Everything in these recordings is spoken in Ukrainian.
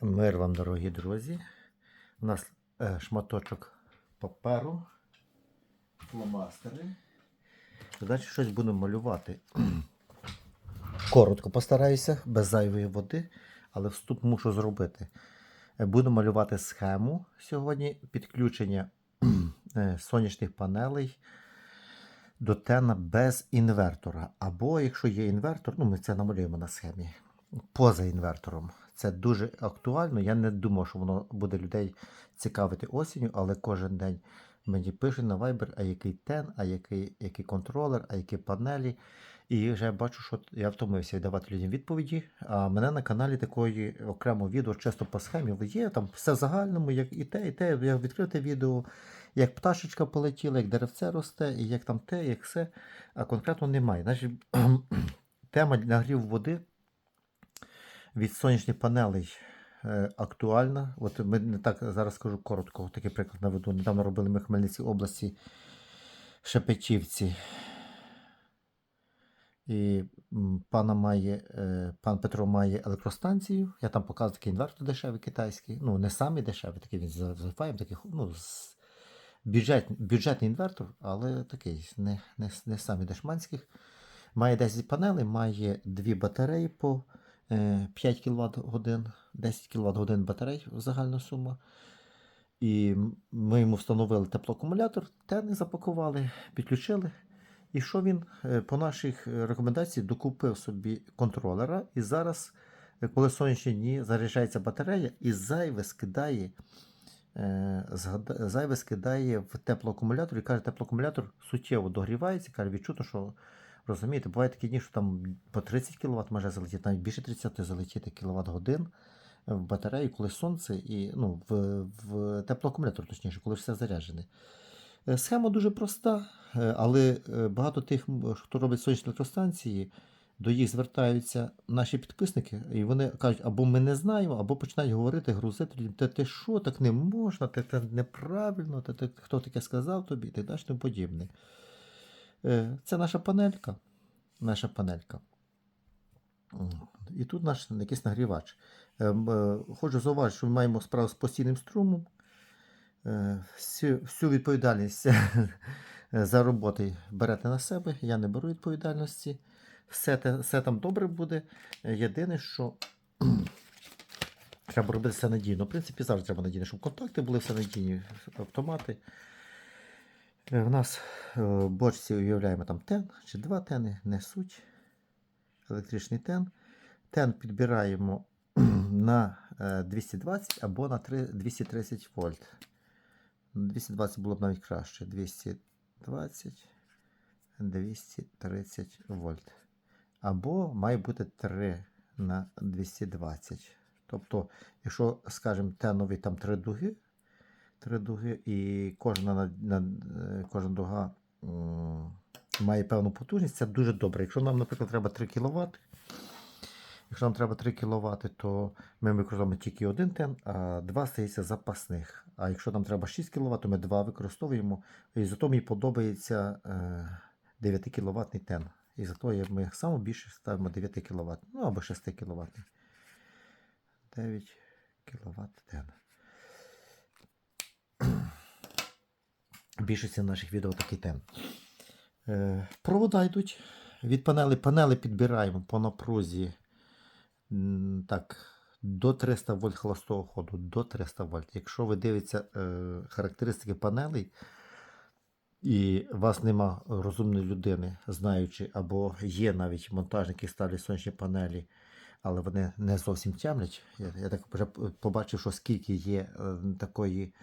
Мир вам, дорогі друзі. У нас е, шматочок паперу, фломастери. Далі щось будемо малювати. Коротко постараюся, без зайвої води, але вступ мушу зробити. Е, Буду малювати схему сьогодні підключення е, сонячних панелей до тена без інвертора. Або якщо є інвертор, ну ми це намалюємо на схемі поза інвертором. Це дуже актуально. Я не думав, що воно буде людей цікавити осінню, але кожен день мені пишуть на Viber, а який тен, а який, який контролер, а які панелі. І вже бачу, що я втомився давати людям відповіді. А мене на каналі такої окремо відео чисто по схемі є. Там все в загальному, як і те, і те. Я відкрив те відео, як пташечка полетіла, як деревце росте, і як там те, як все. А конкретно немає. Значить, тема нагрів води від сонячних панелей е, актуальна. От ми не так зараз скажу коротко, такий приклад наведу. Недавно робили ми в Хмельницькій області Шепетівці. І пана має, е, пан Петро має електростанцію. Я там показував такий інвертор дешевий китайський. Ну, не самий дешевий, такий він з Wi-Fi, такий, ну, з бюджет, бюджетний інвертор, але такий, не, не, не самий дешманських. Має 10 панелей, має дві батареї по 5 кВт годин, 10 кВт годин батарей загальна сума. І ми йому встановили теплоакумулятор, тени запакували, підключили. І що він е, по наших е, рекомендаціях докупив собі контролера. І зараз, е, коли сонячні дні заряджається батарея, і зайве скидає, е, зайве скидає в теплоакумулятор і каже, теплоакумулятор суттєво догрівається, каже, відчуто, що розумієте, бувають такі дні, що там по 30 кВт може залетіти, навіть більше 30 залетіти кВт годин в батарею, коли сонце і ну, в, в теплоакумулятор, точніше, коли все заряджене. Е, Схема дуже проста, е, але е, багато тих, хто робить сонячні електростанції, до їх звертаються наші підписники, і вони кажуть, або ми не знаємо, або починають говорити, грузити та ти що, так не можна, це, це неправильно, та, ти, хто таке сказав тобі, і так далі подібне. Е, Це наша панелька. Наша панелька. І тут наш якийсь нагрівач. Е, е, Хочу зауважити, що ми маємо справу з постійним струмом. Е, Всю, всю відповідальність за роботи берете на себе. Я не беру відповідальності. Все, те, все там добре буде. Е, Єдине, що треба робити все надійно. В принципі, завжди треба надійно, щоб контакти були все надійні, автомати. Е, В нас е, в бочці уявляємо там тен чи два тени, не суть. Електричний тен. Тен підбираємо на е, 220 або на 230 вольт. 220 було б навіть краще. 220, 230 вольт. Або має бути 3 на 220. Тобто, якщо, скажімо, тенові там три дуги, три дуги, і кожна, на, е, кожна дуга м, має певну потужність, це дуже добре. Якщо нам, наприклад, треба 3 кВт, якщо нам треба 3 кВт, то ми використовуємо тільки один тен, а два стається запасних. А якщо нам треба 6 кВт, то ми два використовуємо. І зато мені подобається е, 9 кВт тен. І зато ми саме більше ставимо 9 кВт, ну або 6 кВт. 9 кВт тен. Більшості наших відео такий тем. Е, провода йдуть від панели. Панели підбираємо по напрузі так, до 300 вольт холостого ходу. До 300 вольт. Якщо ви дивитеся е, характеристики панелей, і вас нема розумної людини, знаючи, або є навіть монтажники, які ставлять сонячні панелі, але вони не зовсім тямлять. Я, я так вже побачив, що скільки є е, такої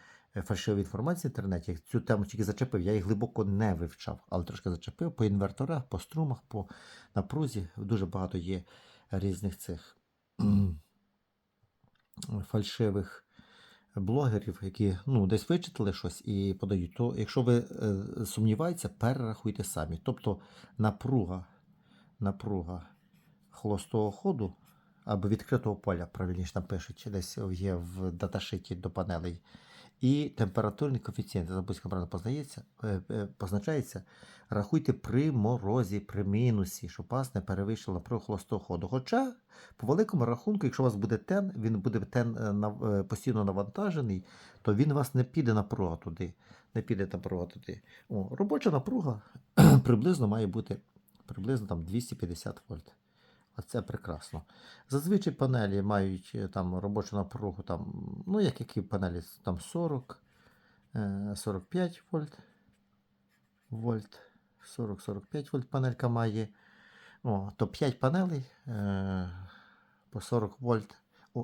фальшивої інформації в інтернеті. Цю тему тільки зачепив, я її глибоко не вивчав, але трошки зачепив по інверторах, по струмах, по напрузі. Дуже багато є різних цих фальшивих блогерів, які ну, десь вичитали щось і подають. То якщо ви е, сумніваєтеся, перерахуйте самі. Тобто напруга, напруга холостого ходу або відкритого поля, правильніше напишуть, десь є в даташиті до панелей. І температурний коефіцієнт. Як правильно познається, е, е, позначається. Рахуйте при морозі, при мінусі, щоб вас не перевищила про холостого ходу. Хоча, по великому рахунку, якщо у вас буде тен, він буде тен е, постійно навантажений, то він вас не піде напруга туди. Не піде напруга туди. О, робоча напруга приблизно має бути приблизно там 250 вольт. А це прекрасно. Зазвичай панелі мають е, там робочу напругу, там, ну як які панелі, там 40, е, 45 вольт. Вольт. 40-45 вольт панелька має. О, то 5 панелей е, по 40 вольт. Е,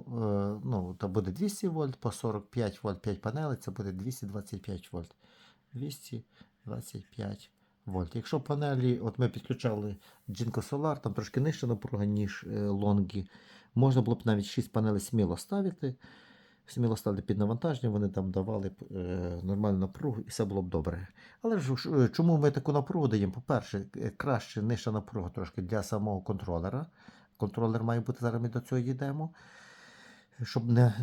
ну, то буде 200 вольт, по 45 вольт 5 панелей, це буде 225 вольт. 225 вольт. Якщо панелі, от ми підключали Jinko Solar, там трошки нижча напруга, ніж е, лонги, можна було б навіть 6 панелей сміло ставити. Сміло ставити під навантаження, вони там давали е, нормальну напругу і все було б добре. Але ж е, чому ми таку напругу даємо? По-перше, е, краще нижча напруга трошки для самого контролера. Контролер має бути, зараз ми до цього йдемо. Щоб не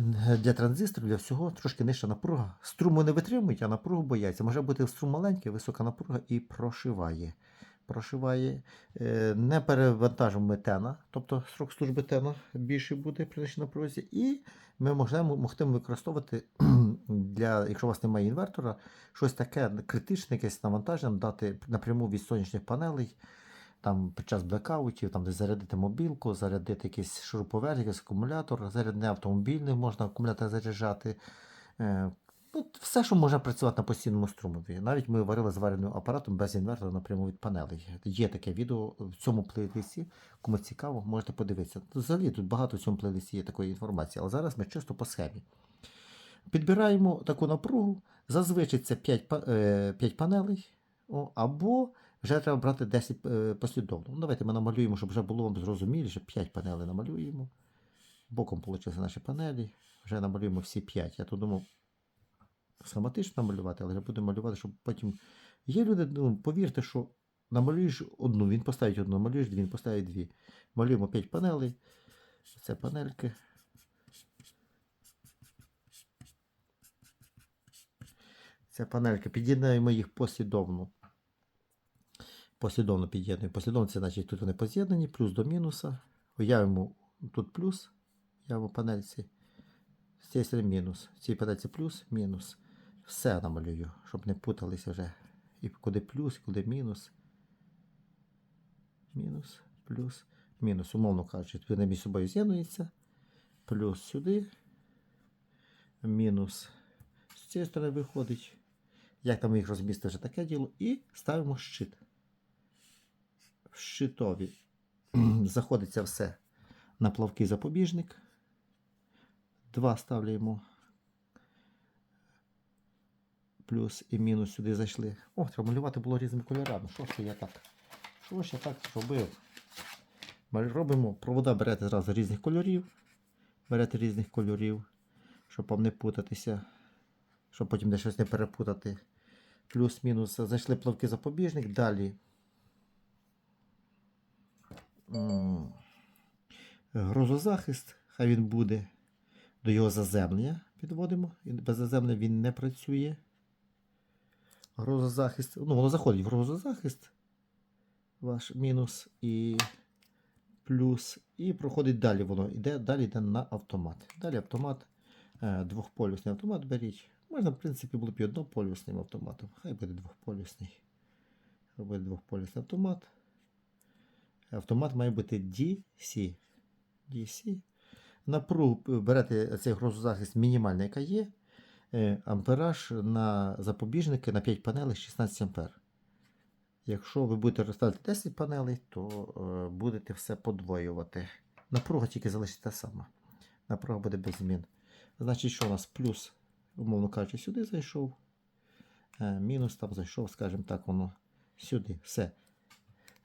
для транзисторів, для всього трошки нижча напруга. Струму не витримують, а напругу бояться. Може бути струм маленький, висока напруга і прошиває. Прошиває. Е, Не перевантажимо тена, тобто срок служби тена більший буде при нижчій напрузі. І ми можемо, могтимо використовувати для, якщо у вас немає інвертора, щось таке критичне, якесь навантаження дати напряму від сонячних панелей. Там під час блекаутів, там десь зарядити мобілку, зарядити якийсь шуруповерт, якийсь акумулятор, зарядне автомобільний можна акумулятор заряджати. Е, ну, все, що може працювати на постійному струмові. Навіть ми варили звареним апаратом без інвертора напряму від панелей. Є таке відео в цьому плейлисті. Кому цікаво, можете подивитися. Взагалі тут багато в цьому плейлисті є такої інформації, але зараз ми чисто по схемі. Підбираємо таку напругу. Зазвичай це 5, е, 5 панелей. Або вже треба брати 10 е, послідовно. Ну, давайте ми намалюємо, щоб вже було вам зрозуміліше. 5 панелей намалюємо. Боком вийшли наші панелі. Вже намалюємо всі 5. Я тут думав схематично намалювати, але буду малювати, щоб потім. Є люди, ну, повірте, що намалюєш одну, він поставить одну, малюєш дві, він поставить дві. Малюємо 5 панелей. Це панельки. Це панельки. Під'єднаємо їх послідовно. Послідовно під'єднуємо. Послідовно це значить тут вони поз'єднані, плюс до мінуса. Уявимо тут плюс, уявимо панельці. З цієї сторони мінус. В цій панельці плюс, мінус. Все намалюю, щоб не путалися вже. І куди плюс, куди мінус. Мінус, плюс, мінус. Умовно кажучи, вони між собою з'єднуються. Плюс сюди. Мінус. З цієї сторони виходить. Як там їх розмістити вже таке діло. І ставимо щит. В щитові заходиться все на плавкий запобіжник. Два ставляємо. Плюс і мінус сюди зайшли. О, треба малювати було різними кольорами. Що ж я так? Що ж я так зробив? Ми Робимо, провода берете зразу різних кольорів. Берете різних кольорів, щоб вам не путатися, щоб потім де щось не перепутати. Плюс-мінус зайшли плавки запобіжник. Далі. Грозозахист, хай він буде. До його заземлення підводимо. Без заземлення він не працює. Грозозахист. Ну, воно заходить в грозозахист. Ваш мінус і плюс. І проходить далі воно. Іде, далі йде на автомат. Далі автомат. е, Двохполюсний автомат беріть. Можна, в принципі, було б і однополюсним автоматом. Хай буде двохполюсний. Буде двохполюсний автомат. Автомат має бути DC. DC. Напругу берете цей грозозахист мінімальний, яка є. Е, Ампераж на запобіжники на 5 панелей 16 ампер. Якщо ви будете розставити 10 панелей, то е, будете все подвоювати. Напруга тільки залишиться та сама. Напруга буде без змін. Значить, що у нас плюс, умовно кажучи, сюди зайшов. Е, мінус там зайшов, скажімо так, воно сюди. Все.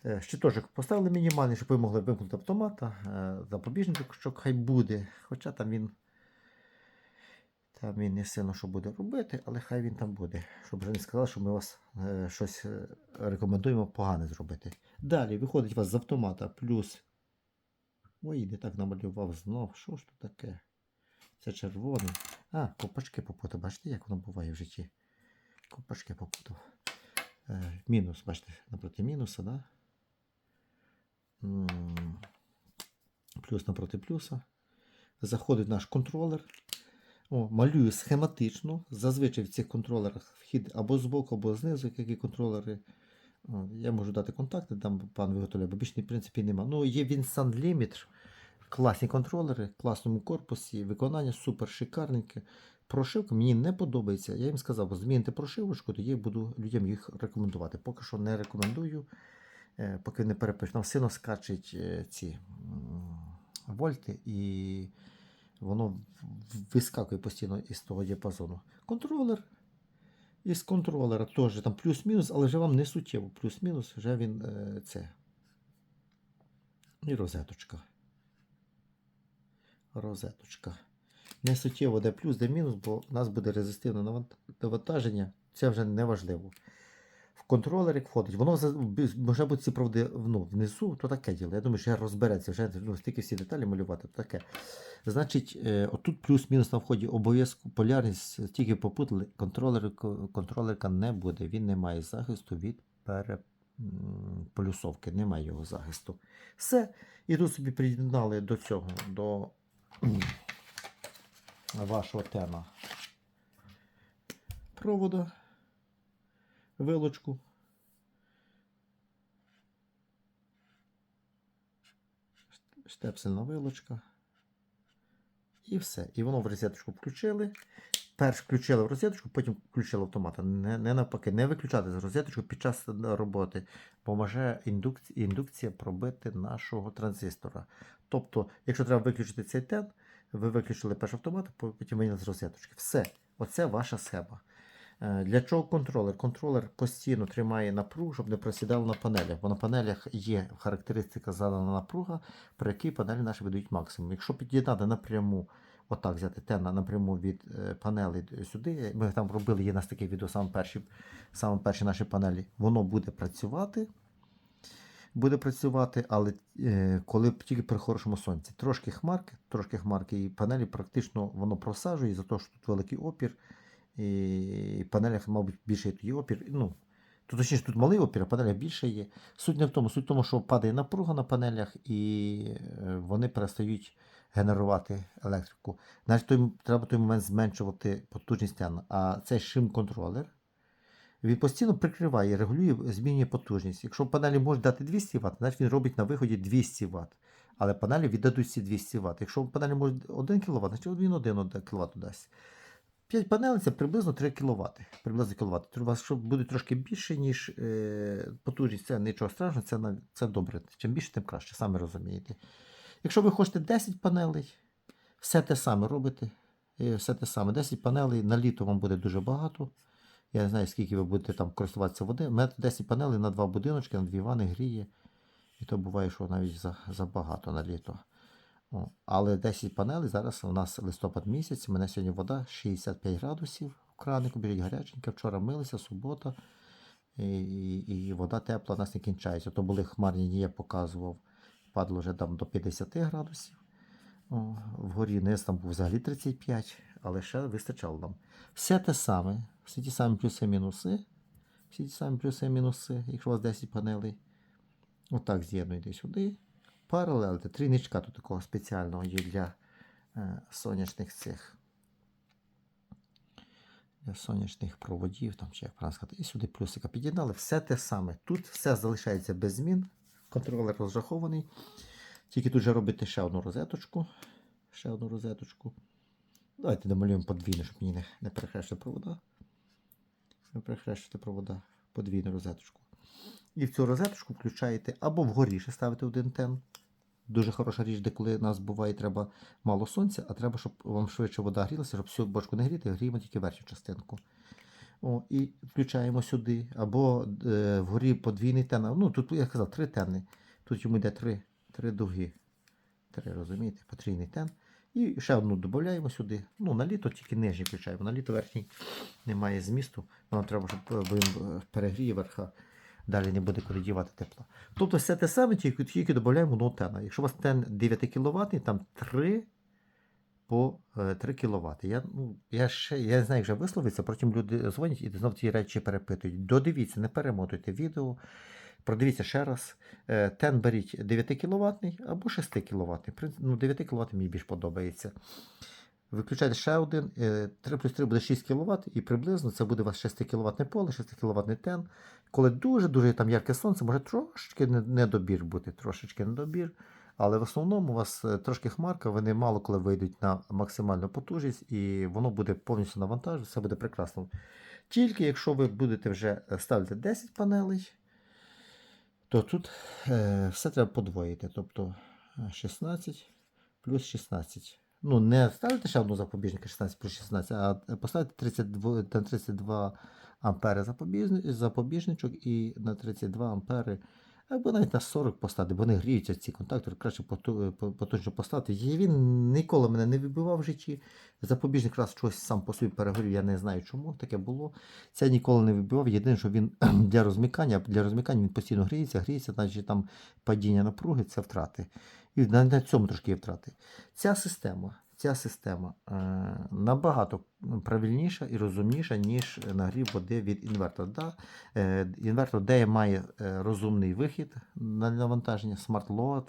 Е, Щиточок поставили мінімальний, щоб ви могли вимкнути автомата. Е, Запобіжник, що хай буде. Хоча там він. Там він не сильно що буде робити, але хай він там буде. Щоб вже не сказали, що ми вас е, щось е, рекомендуємо погане зробити. Далі виходить у вас з автомата плюс. Ой, не так намалював знов. Що ж тут таке? Це червоний. А, копачки попутав. Бачите, як воно буває в житті? Копачки попутав. Е, мінус, бачите, напроти мінуса, да? Плюс напроти плюса. Заходить наш контролер. О, малюю схематично. Зазвичай в цих контролерах вхід або збоку, або знизу, які контролери. О, Я можу дати контакти, там пан виготовляє, бо більше в принципі нема. Ну, є Vincent Limit, класні контролери, класному корпусі, виконання супер шикарненьке. Прошивка мені не подобається. Я їм сказав, бо зміните прошивочку, тоді я буду людям їх рекомендувати. Поки що не рекомендую, поки не перепишу. Нам сильно скачуть е, ці вольти і воно вискакує постійно із того діапазону. Контролер. Із контролера теж там плюс-мінус, але вже вам не суттєво. Плюс-мінус, вже він е, це. І розеточка. Розеточка. Не суттєво де плюс, де мінус, бо у нас буде резистивне навантаження. Це вже не важливо. В контролер як входить, воно може бути ці правди ну, внизу, то таке діло. Я думаю, що я розбереться вже ну, стільки всі деталі малювати, то таке. Значить, е, отут плюс-мінус на вході обов'язково полярність тільки попутали, контролер, контролерка не буде. Він не має захисту від переплюсовки, немає його захисту. Все. І тут собі приєднали до цього, до вашого тема провода, вилочку. Штепсельна вилочка. І все. І воно в розеточку включили. Перш включили в розеточку, потім включили автомат. Не, не навпаки, не виключати з розеточку під час роботи, бо може індукція, індукція пробити нашого транзистора. Тобто, якщо треба виключити цей тен, ви виключили перший автомат, потім виняли з розеточки. Все, оце ваша схема. Е, Для чого контролер? Контролер постійно тримає напругу, щоб не просідало на панелях, бо на панелях є характеристика задана напруга, при якій панелі наші видають максимум. Якщо під'єднати напряму, отак взяти тена напряму від е, панелі сюди, ми там робили, є нас таке відео, саме перші, саме перші наші панелі, воно буде працювати. Буде працювати, але е, коли тільки при хорошому сонці. Трошки хмарки, трошки хмарки, і панелі практично воно просаджує, за те, що тут великий опір. І панелях, мабуть, більше є тоді опір. Ну, тут точніше, тут малий опір, а панелях більше є. Суть не в тому, суть в тому, що падає напруга на панелях, і е, вони перестають генерувати електрику. Значить, той, треба в той момент зменшувати потужність тян. А цей шим-контролер він постійно прикриває, регулює, змінює потужність. Якщо панелі можуть дати 200 Вт, значить він робить на виході 200 Вт. Але панелі віддадуть ці 200 Вт. Якщо панелі можуть 1 кВт, значить він 1 кВт дасть. 5 панелей це приблизно 3 кВт. Приблизно кВт. Вас якщо буде трошки більше, ніж е, потужність, це нічого страшного, це, це добре. Чим більше, тим краще, самі розумієте. Якщо ви хочете 10 панелей, все те саме робите. Все те саме. 10 панелей на літо вам буде дуже багато. Я не знаю, скільки ви будете там користуватися води. У мене 10 панелей на 2 будиночки, на 2 вани гріє. І то буває, що навіть за, забагато на літо. Але 10 панелей зараз у нас листопад місяць. У мене сьогодні вода 65 градусів в кранику, біжить гаряченька. Вчора милися, субота. І, і, і вода тепла у нас не кінчається. То були хмарні дні, я показував. Падало вже там до 50 градусів. О, вгорі низ там був взагалі 35, але ще вистачало нам. Все те саме, всі ті самі плюси і мінуси. Всі ті самі плюси і мінуси, якщо у вас 10 панелей. Отак з'єднуєте сюди. Паралелити. Трійничка тут такого спеціального є для е, сонячних цих. Для сонячних проводів, там, чи як правильно сказати, і сюди плюсика під'єднали. Все те саме. Тут все залишається без змін. Контролер розрахований. Тільки тут же робити ще одну розеточку. Ще одну розеточку. Давайте домалюємо подвійну, щоб мені не, не перехрещити провода. Не перехрещити провода. Подвійну розеточку. І в цю розеточку включаєте або вгорі ще ставити один тен. Дуже хороша річ, де коли нас буває, треба мало сонця, а треба, щоб вам швидше вода грілася, щоб всю бочку не гріти, гріємо тільки верхню частинку. О, і включаємо сюди. Або е, вгорі подвійний тен. Ну, тут, я казав, три тени. Тут йому йде три, три дуги. Три, розумієте, потрійний тен. І ще одну додаємо сюди. Ну, на літо тільки нижній включаємо. На літо верхній немає змісту. Нам треба, щоб е, він е, верха. Далі не буде куди дівати тепла. Тобто все те саме, тільки, тільки додаємо одного тена. Якщо у вас тен 9 кВт, там 3 по е, 3 кВт. Я, ну, я ще я не знаю, як вже висловитися, потім люди дзвонять і знов ті речі перепитують. Додивіться, не перемотуйте відео. Продивіться ще раз. Е, Тен беріть 9 кВт або 6 кВт. Ну, 9 кВт мені більш подобається. Виключайте ще один. е, 3 плюс 3 буде 6 кВт, і приблизно це буде у вас 6 кВт поле, 6 кВт тен. Коли дуже-дуже там ярке сонце, може трошечки не- недобір бути, трошечки недобір. Але в основному у вас е, трошки хмарка, вони мало коли вийдуть на максимальну потужність, і воно буде повністю навантажено, все буде прекрасно. Тільки якщо ви будете вже е, ставити 10 панелей, то тут е, все треба подвоїти. Тобто е, 16 плюс 16. Ну, не ставити ще одну запобіжника 16 плюс 16, а поставити 32, на 32 ампери запобіжничок і на 32 ампери, або навіть на 40 поставити, бо вони гріються ці контактори, краще поту- по- потужно поставити. І він ніколи мене не вибивав в житті. Запобіжник раз щось сам по собі перегорів, я не знаю чому таке було. Це ніколи не вибивав. Єдине, що він для розмикання, для розмикання він постійно гріється, гріється, значить там падіння напруги це втрати. І на, на цьому трошки є втрати. Ця система, ця система е, набагато правильніша і розумніша, ніж нагрів води від інвертора. Да? Е, інвертор де має е, розумний вихід на навантаження, смарт load,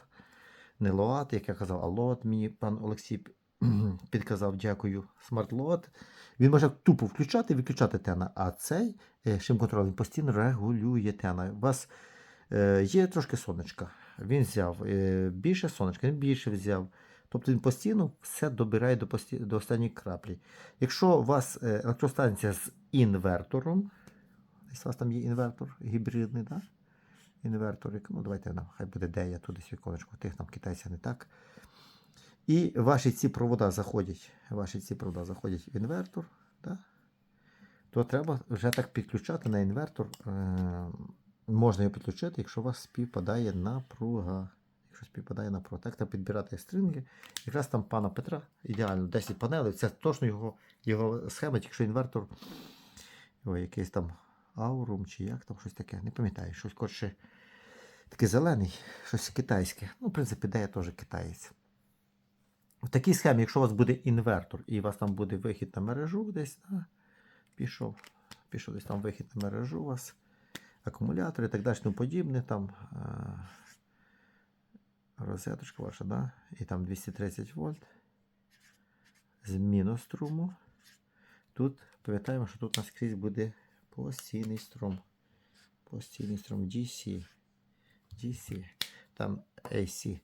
не load, як я казав, а load, мені пан Олексій підказав, дякую. Load. Він може тупо включати і виключати тена, а цей е, шим контроль він постійно регулює тена. У вас є трошки сонечка. Він взяв більше сонечка, він більше взяв. Тобто він постійно все добирає до, пості... до останньої краплі. Якщо у вас е, електростанція з інвертором, у вас там є інвертор гібридний, да? інвертор, ну давайте нам, хай буде де я туди віконечко, тих там китайця не так. І ваші ці провода заходять, ваші ці провода заходять в інвертор, да? то треба вже так підключати на інвертор. Е- можна його підключити, якщо у вас співпадає напруга. Якщо співпадає напруга. Так треба підбирати стринги. Якраз там пана Петра ідеально 10 панелей. Це точно його, його схема, якщо інвертор. Ой, якийсь там аурум чи як там щось таке. Не пам'ятаю, щось коротше такий зелений, щось китайське. Ну, в принципі, де я теж китаєць. В такій схемі, якщо у вас буде інвертор і у вас там буде вихід на мережу десь, да, пішов, пішов десь там вихід на мережу у вас, акумулятор і так далі, тому подібне, там е, розеточка ваша, да, і там 230 вольт, зміну струму. Тут пам'ятаємо, що тут у нас скрізь буде постійний струм. Постійний струм DC. DC. Там AC.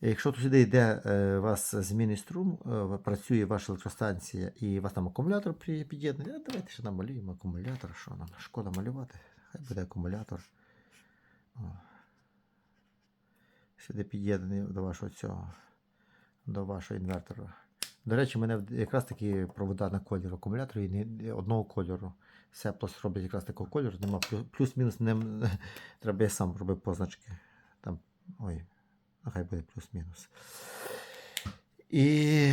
Якщо тут сюди йде е, у вас змінний струм, е, працює ваша електростанція і у вас там акумулятор під'єднаний, а давайте ще намалюємо акумулятор. Що нам? Шкода малювати. Хай буде акумулятор. Сюди під'єднаний до вашого цього, до вашого інвертора. До речі, мене якраз такі провода на колір акумулятора і не одного кольору. Все просто роблять якраз такого кольору. Нема плюс-мінус не треба я сам робив позначки. Там, ой, ну, хай буде плюс-мінус. І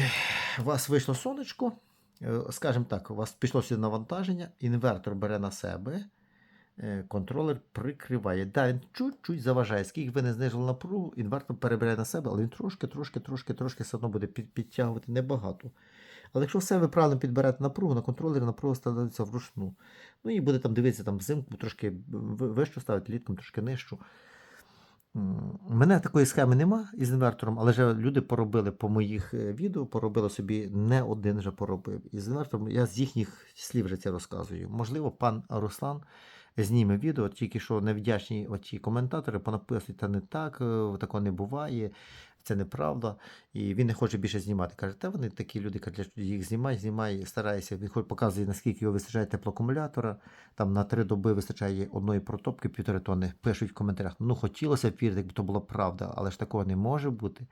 у вас вийшло сонечко. Е, Скажімо так, у вас пішло сюди навантаження, інвертор бере на себе, контролер прикриває. Да, він чуть-чуть заважає. Скільки ви не знижили напругу, інвертор перебирає на себе, але він трошки, трошки, трошки, трошки все одно буде підтягувати небагато. Але якщо все ви правильно підберете напругу, на контролері напруга становиться вручну. Ну і буде там дивитися там взимку трошки вищу ставити, літком трошки нижчу. У мене такої схеми нема із інвертором, але вже люди поробили по моїх е, відео, поробили собі не один вже поробив. Із інвертором я з їхніх слів вже це розказую. Можливо, пан Руслан зніме відео, тільки що невдячні оті коментатори понаписують, та не так, е, такого не буває, це неправда. І він не хоче більше знімати. Каже, та вони такі люди, кажуть, їх знімай, знімай, старайся. Він хоч показує, наскільки його вистачає теплоакумулятора. Там на три доби вистачає одної протопки, півтори тонни. Пишуть в коментарях. Ну, хотілося б вірити, якби то була правда, але ж такого не може бути.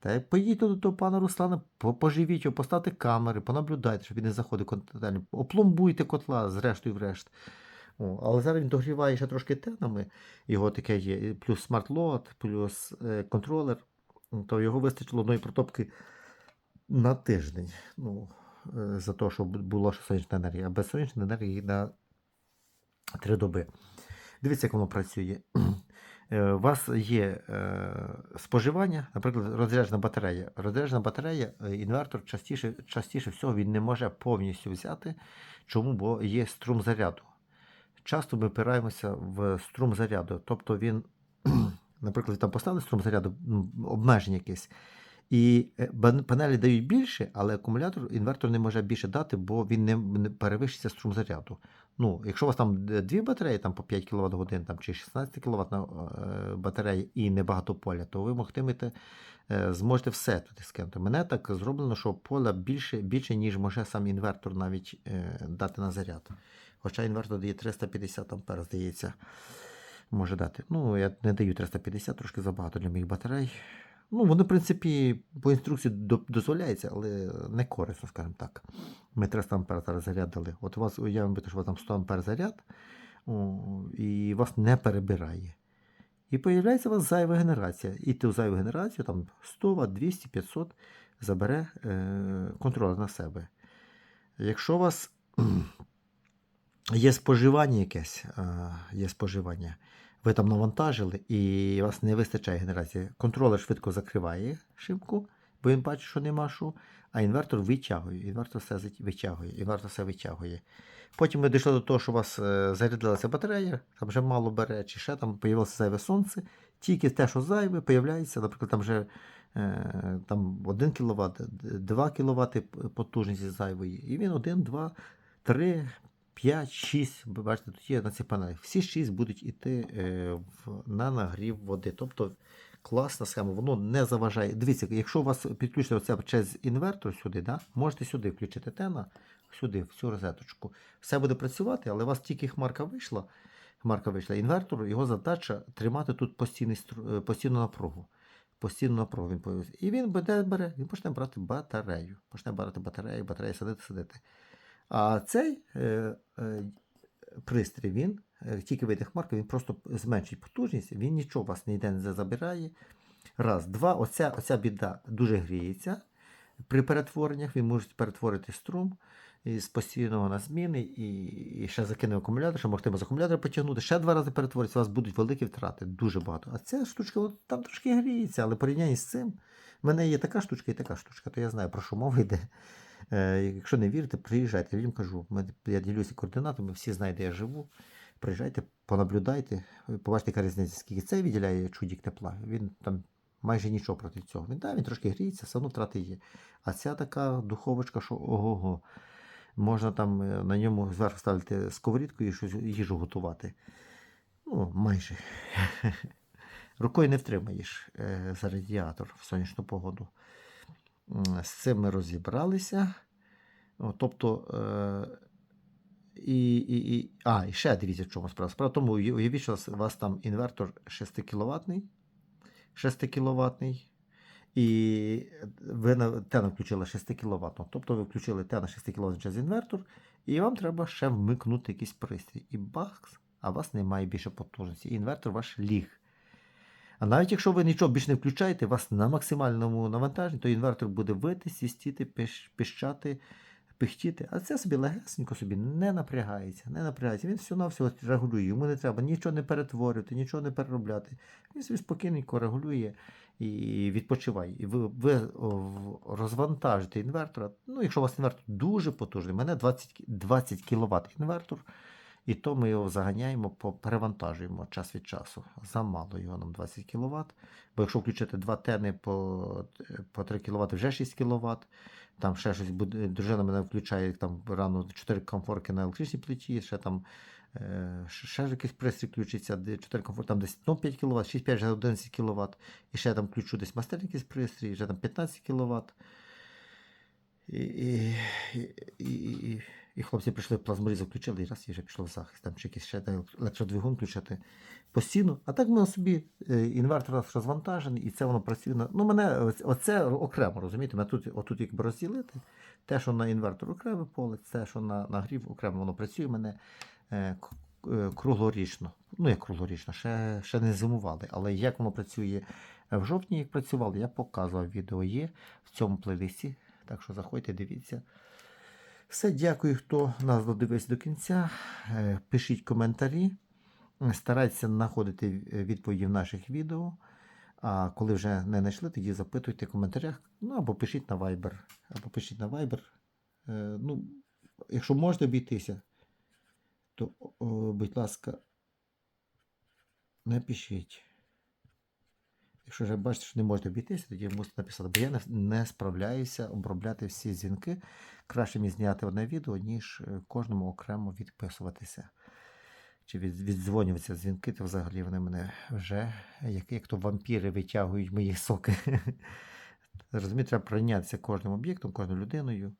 Та поїдьте до того пана Руслана, поживіть його, поставте камери, понаблюдайте, щоб він не заходив континентально. Опломбуйте котла, зрештою врешт. Але зараз він догріває ще трошки тенами. Його таке є. Плюс смарт-лот, плюс е, контролер. То його вистачило одної протопки на тиждень. Ну, е, за те, щоб була сонячна енергія. А без сонячної енергії на три доби. Дивіться, як воно працює. Е, У вас є е, споживання, наприклад, розряджена батарея. Розряджена батарея, е, інвертор частіше, частіше всього він не може повністю взяти. Чому? Бо є струм заряду. Часто ми опираємося в струм заряду. Тобто він, наприклад, там поставили струм заряду, обмеження якесь. І е, панелі дають більше, але акумулятор інвертор не може більше дати, бо він не, перевищиться струм заряду. Ну, якщо у вас там дві батареї там по 5 кВт годин там, чи 16 кВт е, батареї і небагато поля, то ви могтимете, е, зможете все туди скинути. Мене так зроблено, що поля більше, більше ніж може сам інвертор навіть е, дати на заряд. Хоча інвертор дає 350 ампер, здається, може дати. Ну, я не даю 350, трошки забагато для моїх батарей. Ну, воно, в принципі, по інструкції до- дозволяється, але не корисно, скажімо так. Ми 300 ампер зараз зарядили. От у вас уявимо, що у вас там 100 ампер заряд, і вас не перебирає. І появляється у вас зайва генерація. І ту зайву генерацію, там 100 Вт, 200, 500 забере е, контролер на себе. Якщо у вас є споживання якесь, е, є споживання, ви там навантажили і у вас не вистачає генерації, контролер швидко закриває шибку, бо він бачить, що нема що, а інвертор витягує. Інвертор все витягує, інвертор все витягує. Потім ми дійшли до того, що у вас е, зарядилася батарея, там вже мало бере, чи ще там появилося зайве сонце. Тільки те, що зайве, появляється, наприклад, там вже е, там 1 кВт, 2 кВт потужності зайвої. І він 1, 2, 3, 5, 6. Ви бачите, тут є на цих панелях. Всі 6 будуть йти е, на нагрів води. Тобто класна схема, воно не заважає. Дивіться, якщо у вас підключено оце через інвертор сюди, да, можете сюди включити тена, сюди, в цю розеточку. Все буде працювати, але у вас тільки хмарка вийшла. Хмарка вийшла. Інвертор, його задача тримати тут е, постійну напругу. Постійну напругу він повезе. І він буде бере, він почне брати батарею. Почне брати батарею, батарею сидити, сидити. А цей е, е, пристрій, він, е, тільки вийде хмарка, він просто зменшить потужність, він нічого вас ніде не забирає. Раз, два, оця, оця біда дуже гріється. При перетвореннях він може перетворити струм із постійного на зміни і, і ще закине акумулятор, що могтиме з акумулятора потягнути, ще два рази перетвориться, у вас будуть великі втрати, дуже багато. А ця штучка от, там трошки гріється, але порівнянні з цим, в мене є така штучка і така штучка, то я знаю, про що мова йде. Е, якщо не вірите, приїжджайте. Я людям кажу, я ділюся координатами, всі знають, де я живу. Приїжджайте, понаблюдайте, побачите, яка різниця, скільки цей виділяє чудік тепла. Він там майже нічого проти цього. Він, да, він трошки гріється, все одно втрати є. А ця така духовочка, що ого-го. Можна там е, на ньому зверху ставити сковорідку і щось їжу готувати. Ну, майже. Рукою не втримаєш е, за радіатор в сонячну погоду. З цим ми розібралися. Тобто. Е, і, і, і, а, і ще дивіться, в чому справа. Справа тому, уявіть, що у вас там інвертор 6 кВт, 6 кВт, і ви на тена включили 6 кВт. Тобто ви включили те на 6 кВт через інвертор, і вам треба ще вмикнути якийсь пристрій. І бакс, а у вас немає більше потужності. І інвертор ваш ліг. А навіть якщо ви нічого більше не включаєте, вас на максимальному навантаженні, то інвертор буде вити, свістіти, пищ- пищати, пихтіти. А це собі легесенько собі не напрягається, не напрягається. Він все-навсього регулює. Йому не треба нічого не перетворювати, нічого не переробляти. Він собі спокійненько регулює і відпочиває. І ви, ви розвантажите інвертора. Ну, якщо у вас інвертор дуже потужний, у мене 20, 20 кВт інвертор. І то ми його заганяємо, перевантажуємо час від часу. Замало його нам 20 кВт. Бо якщо включити два тени по, по 3 кВт, вже 6 кВт. Там ще щось буде. Дружина мене включає там рано 4 комфорки на електричній плиті, ще там е, ще якийсь пристрій включиться, 4 комфорки, там десь ну, 5 кВт, 6, 5, вже 11 кВт. І ще там включу десь мастерний якийсь пристрій, вже там 15 кВт. І, і, і, і, і, і хлопці прийшли плазморіз включили, і раз і вже пішло в захист. Там чи якийсь ще електродвигун включати постійно. А так воно собі е, інвертор розвантажений, і це воно працює на. Ну, мене оце- окремо, розумієте? Мене тут, отут якби розділити. Те, що на інвертор окреме поле, те, що на, грів окремо воно працює, мене е, е, круглорічно. Ну, як круглорічно, ще, ще не зимували. Але як воно працює в жовтні, як працювало, я показував відео є в цьому плейлисті. Так що заходьте, дивіться. Все, дякую, хто нас додивився до кінця. Е, Пишіть коментарі. Старайтеся знаходити відповіді в наших відео. А коли вже не знайшли, тоді запитуйте в коментарях. Ну або пишіть на Viber. Або пишіть на Viber. Е, ну, якщо можете обійтися, то, будь ласка, напишіть. Якщо вже бачите, що не можете обійтися, тоді мусите написати, бо я не, не справляюся обробляти всі дзвінки. Краще мені зняти одне відео, ніж е, кожному окремо відписуватися. Чи від, віддзвонюватися дзвінки, то взагалі вони мене вже, як, як то вампіри витягують мої соки. Розумієте, треба прийнятися кожним об'єктом, кожною людиною.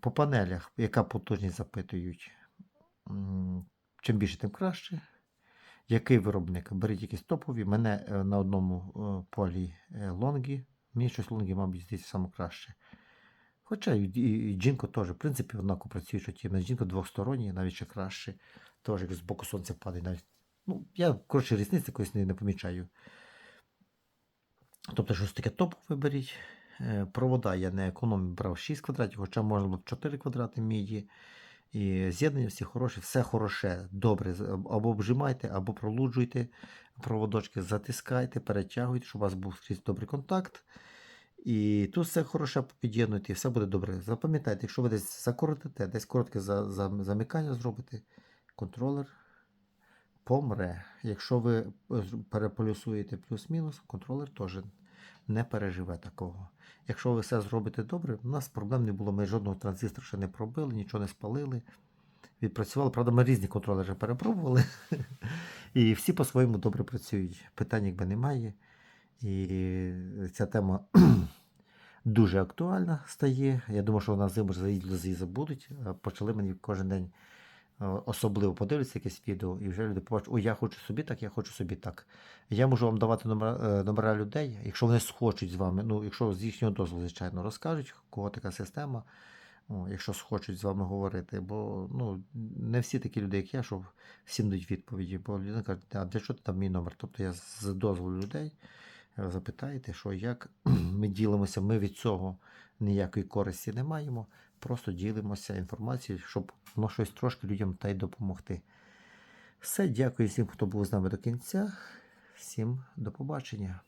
По панелях, яка потужність запитують. Чим більше, тим краще. Який виробник? Беріть якісь топові. Мене е, на одному е, полі е, лонгі. Мені щось лонгі, мабуть, здається саме краще. Хоча і, Джинко теж, в принципі, однаково працює, що ті. Джинко двосторонній, навіть ще краще. Теж як з боку сонця падає. Навіть. Ну, я, коротше, різниці якоїсь не, не помічаю. Тобто, щось таке топове беріть. Провода я не економив, брав 6 квадратів, хоча можна було б 4 квадрати міді. І з'єднання всі хороші, все хороше, добре. Або обжимайте, або пролуджуйте проводочки, затискайте, перетягуйте, щоб у вас був скрізь добрий контакт. І тут все хороше під'єднуйте, і все буде добре. Запам'ятайте, якщо ви десь закоротите, десь коротке за, за, замикання зробите, контролер помре. Якщо ви переполюсуєте плюс-мінус, контролер теж не переживе такого. Якщо ви все зробите добре, у нас проблем не було. Ми жодного транзистора ще не пробили, нічого не спалили. Відпрацювали. Правда, ми різні контролери перепробували. І всі по-своєму добре працюють. Питань якби немає. І ця тема дуже актуальна стає. Я думаю, що вона зиму заїдуть, забудуть. Почали мені кожен день особливо подивитися якесь відео, і вже люди побачать, ой, я хочу собі так, я хочу собі так. Я можу вам давати номера, е, номера людей, якщо вони схочуть з вами, ну, якщо з їхнього дозволу, звичайно, розкажуть, кого така система, о, якщо схочуть з вами говорити. Бо ну, не всі такі люди, як я, що всім дають відповіді. Бо людина каже, а для чого ти там мій номер? Тобто я з дозволу людей е, запитаєте, що як ми ділимося, ми від цього ніякої користі не маємо. Просто ділимося інформацією, щоб ну, щось трошки людям та й допомогти. Все, дякую всім, хто був з нами до кінця. Всім до побачення.